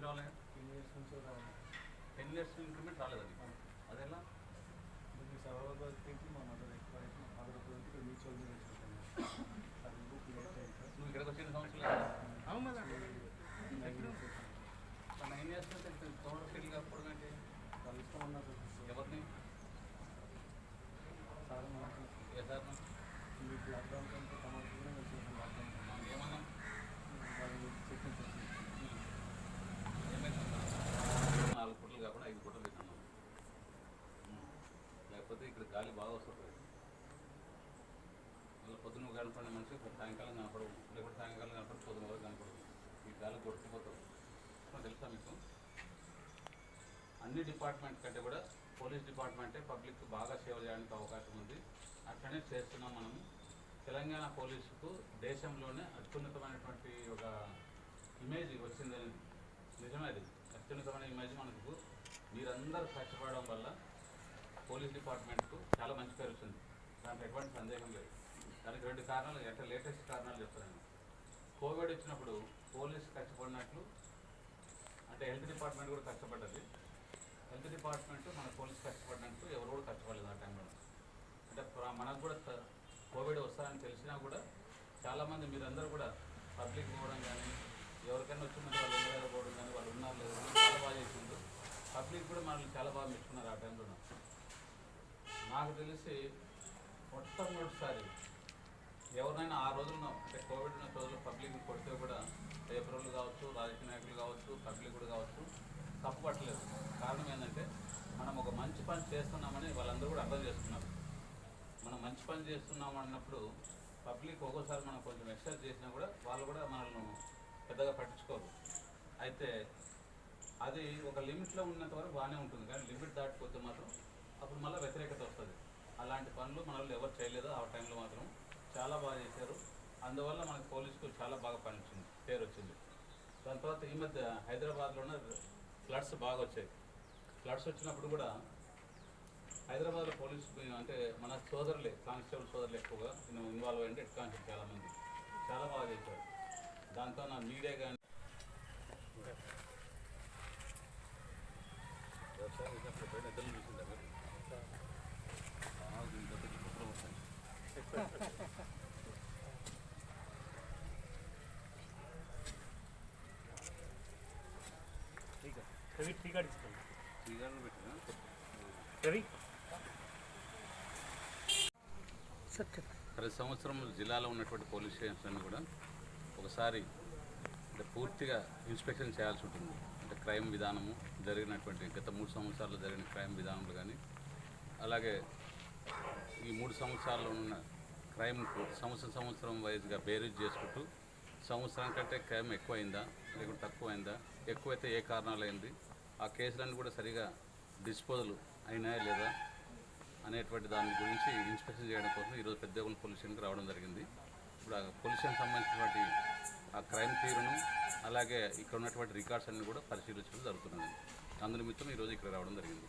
నుంచి రావాలి ten years increment రాలేదు. అది లేకపోతే ఇక్కడ గాలి బాగా వస్తుంది. మళ్ళీ పొద్దున కనపడిన మనిషి సాయంకాలం కనపడదు లేకపోతే సాయంకాలం కనపడి పొద్దున వరకు కనపడదు ఈ గాలి కొట్టుకుపోతుంది. తెలుసా మీకు? అన్ని డిపార్ట్మెంట్ కంటే కూడా పోలీస్ డిపార్ట్మెంటే పబ్లిక్ బాగా సేవ చేయడానికి అవకాశం ఉంది. అట్లనే చేస్తున్నాం మనము తెలంగాణ పోలీసుకు దేశంలోనే అత్యున్నతమైనటువంటి ఒక ఇమేజ్ వచ్చిందని నిజమే అది అత్యున్నతమైన ఇమేజ్ మనకు. మీరందరూ కష్టపడడం వల్ల పోలీస్ డిపార్ట్మెంట్కు చాలా మంచి పేరు వచ్చింది. దానికి ఎటువంటి సందేహం లేదు. దానికి రెండు కారణాలు అంటే లేటెస్ట్ కారణాలు చెప్తాను కోవిడ్ వచ్చినప్పుడు పోలీస్ కష్టపడినట్లు అంటే హెల్త్ డిపార్ట్మెంట్ కూడా కష్టపడ్డది. హెల్త్ డిపార్ట్మెంట్ మన పోలీస్ కష్టపడినట్టు ఎవరు కూడా కష్టపడలేదు ఆ టైంలో. అంటే మనకు కూడా కోవిడ్ వస్తారని తెలిసినా కూడా చాలామంది మీరందరూ కూడా పబ్లిక్ పోవడం కానీ ఎవరికైనా వచ్చిందంటే వాళ్ళు ఎవరైనా పోవడం కానీ వాళ్ళు ఉన్నారు లేదు చాలా బాగా చేసిండ్రు. పబ్లిక్ కూడా మనల్ని చాలా బాగా మెచ్చుకున్నారు ఆ టైంలో నాకు తెలిసి మొట్టమొదటిసారి ఎవరినైనా ఆ రోజుల్లో అంటే కోవిడ్ ఉన్న రోజుల్లో పబ్లిక్ కొడితే కూడా పేపర్లు కావచ్చు రాజకీయ నాయకులు కావచ్చు పబ్లిక్ కూడా కావచ్చు తప్పుపట్టలేదు కారణం ఏంటంటే మనం ఒక మంచి పని చేస్తున్నామని వాళ్ళందరూ కూడా అర్థం చేస్తున్నారు మనం మంచి పని చేస్తున్నాం అన్నప్పుడు పబ్లిక్ ఒక్కోసారి మనం కొంచెం ఎక్సర్సైజ్ చేసినా కూడా వాళ్ళు కూడా మనల్ని పెద్దగా పట్టించుకోరు. అయితే అది ఒక లిమిట్లో ఉన్నంత వరకు బాగానే ఉంటుంది. కానీ లిమిట్ దాటిపోతే మాత్రం అప్పుడు మళ్ళీ వ్యతిరేకత వస్తుంది. అలాంటి పనులు మన వాళ్ళు ఎవరు చేయలేదు ఆ టైంలో మాత్రం చాలా బాగా చేశారు. అందువల్ల మనకి పోలీసుకు చాలా బాగా పనిచింది పేరు వచ్చింది దాని తర్వాత ఈ మధ్య హైదరాబాద్లోనే ఫ్లడ్స్ బాగా వచ్చాయి. ఫ్లడ్స్ వచ్చినప్పుడు కూడా హైదరాబాద్లో పోలీస్ అంటే మన సోదరులే కానిస్టేబుల్ సోదరులు ఎక్కువగా ఇన్వాల్వ్ అయ్యింది హెడ్ కానిస్టేబుల్ చాలామంది. చాలా బాగా చేశారు. దాంతో నా మీడియా కానీ వ్యవసాయం ఇద్దరు చూసిందా మీరు ఆ, దీంతో రవి టీ ఇస్తాను పెట్టినా రవి ప్రతి సంవత్సరం జిల్లాలో ఉన్నటువంటి పోలీస్ స్టేషన్స్ కూడా ఒకసారి అంటే పూర్తిగా ఇన్స్పెక్షన్ చేయాల్సి ఉంటుంది. అంటే క్రైమ్ విధానము జరిగినటువంటి గత మూడు సంవత్సరాలు జరిగిన క్రైమ్ విధానములు కానీ అలాగే ఈ మూడు సంవత్సరాల్లో ఉన్న క్రైమ్కు సంవత్సరం సంవత్సరం వైజ్గా బేరీజ్ చేసుకుంటూ సంవత్సరం కంటే క్రైమ్ ఎక్కువైందా లేకుంటే తక్కువైందా ఎక్కువైతే ఏ కారణాలు అయింది ఆ కేసులన్నీ కూడా సరిగా డిస్పోజల్ అయినాయా లేదా అనేటువంటి దాని గురించి ఇన్స్పెక్షన్ చేయడం కోసం ఈరోజు పెద్దగొండ పొల్యూషన్కి రావడం జరిగింది. ఇప్పుడు ఆ పొల్యూషన్ సంబంధించినటువంటి ఆ క్రైమ్ తీరును అలాగే ఇక్కడ ఉన్నటువంటి రికార్డ్స్ అన్ని కూడా పరిశీలించడం జరుగుతున్నది. అందరి మిత్రం ఈరోజు ఇక్కడ రావడం జరిగింది.